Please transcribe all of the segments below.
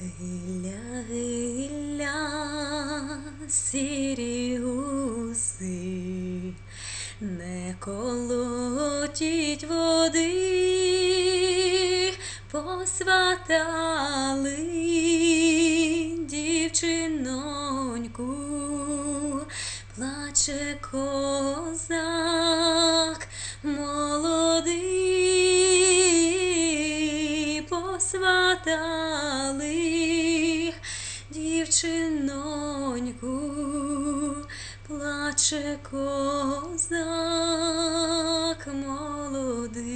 Гилля, гилля, сірі гуси, не колотіть води, посватали дівчиноньку, плаче козак молодий, посватали плаче козак молодий.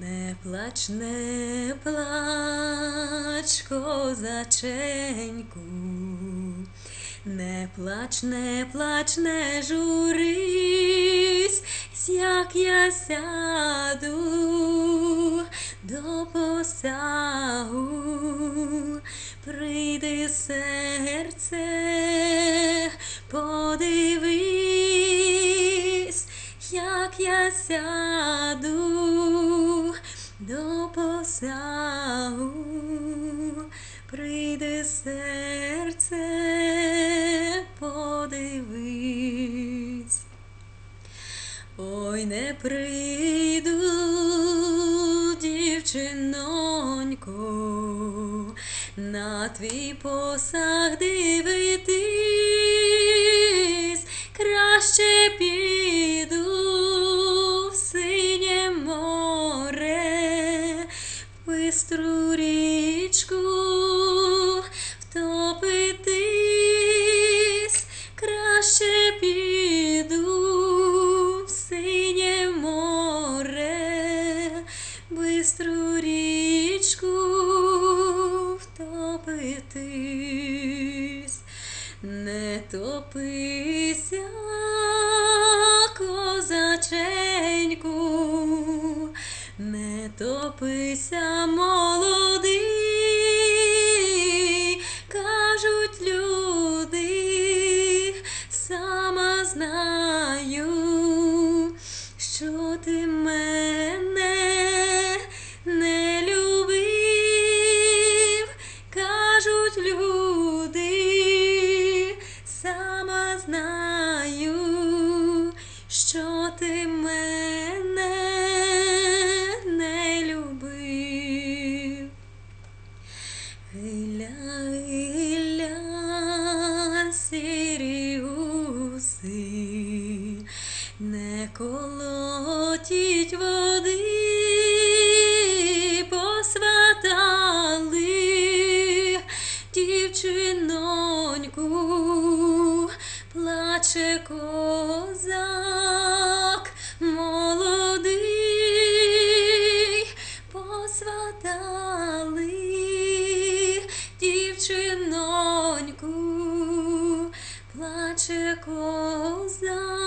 Не плач, не плач, козаченьку, не плач, не плач, не журись, як я сяду до посагу, прийди серце, подивись, як я сяду до посагу, прийди серце, подивись. Ой, не прийду, дівчинонько, на твій посаг дивитись, бистру річку втопитись, краще піду в синє море, бистру річку втопитись, не топися, не топися, молодий, кажуть люди, сама знаю, що ти мене не любив, кажуть люди, сама знаю, що ти мене колотіть води, посватали дівчиноньку, плаче козак молодий, посватали дівчиноньку, плаче козак.